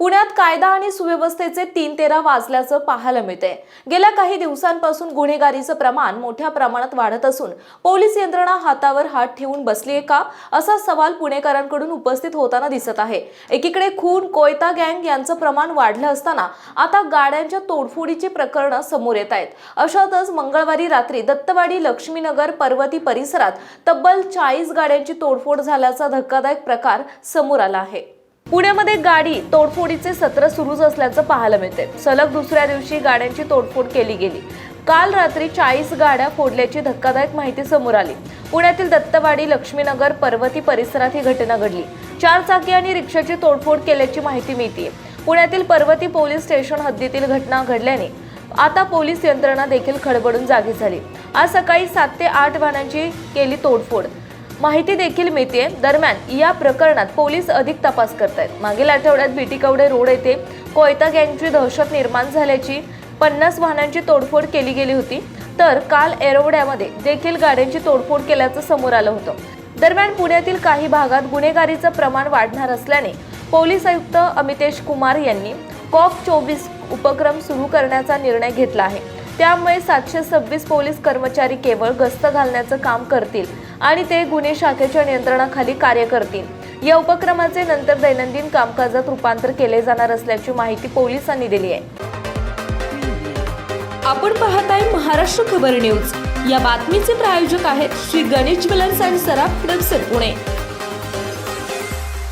पुण्यात कायदा आणि सुव्यवस्थेचे तीन तेरा वाजल्याचं पाहायला मिळते गेल्या काही दिवसांपासून गुन्हेगारीचं प्रमाण मोठ्या प्रमाणात वाढत असून पोलीस यंत्रणा हातावर हात ठेवून बसली आहे का? असा सवाल पुणेकरांकडून उपस्थित होताना दिसत आहे. एकीकडे खून कोयता गँग यांचं प्रमाण वाढलं असताना आता गाड्यांच्या तोडफोडीची प्रकरणं समोर येत आहेत. अशातच मंगळवारी रात्री दत्तवाडी लक्ष्मीनगर पर्वती परिसरात तब्बल चाळीस गाड्यांची तोडफोड झाल्याचा धक्कादायक प्रकार समोर आला आहे. पुण्यामध्ये गाडी तोडफोडीचे सत्र सुरूच असल्याचं पाहायला मिळते सलग दुसऱ्या दिवशी गाड्यांची तोडफोड केली गेली. काल रात्री चाळीस गाड्या फोडल्याची धक्कादायक माहिती समोर आली. पुण्यातील दत्तवाडी लक्ष्मीनगर पर्वती परिसरात ही घटना घडली. चार चाकी आणि रिक्षाची तोडफोड केल्याची माहिती मिळते पुण्यातील पर्वती पोलीस स्टेशन हद्दीतील घटना घडल्याने आता पोलीस यंत्रणा देखील खडबडून जागी झाली. आज सकाळी सात ते आठ वाहनांची केली तोडफोड. माहिती देखील मिळते दरम्यान या प्रकरणात पोलीस अधिक तपास करतायत. मागील आठवड्यात बीटीकवडे रोड येथे कोयता गँगची दहशत निर्माण झाल्याची पन्नास वाहनांची तोडफोड केली गेली होती. तर काल एरवड्यामध्ये देखील गाड्यांची तोडफोड केल्याचं समोर आलं होतं. दरम्यान पुण्यातील काही भागात गुन्हेगारीचं प्रमाण वाढणार असल्याने पोलीस आयुक्त अमितेश कुमार यांनी कॉक चोवीस उपक्रम सुरू करण्याचा निर्णय घेतला आहे. त्यामुळे सातशे सव्वीस पोलीस कर्मचारी केवळ गस्त घालण्याचं काम करतील आणि ते गुन्हे शाखेच्या नियंत्रणाखाली कार्य करतील. या उपक्रमाचे नंतर दैनंदिन कामकाजात रूपांतर केले जाणार असल्याची माहिती पोलिसांनी दिली आहे. आपण पाहत आहे महाराष्ट्र खबर न्यूज. या बातमीचे प्रायोजक आहेत श्री गणेश ज्वेलर्स अँड सराफ हडपसर पुणे.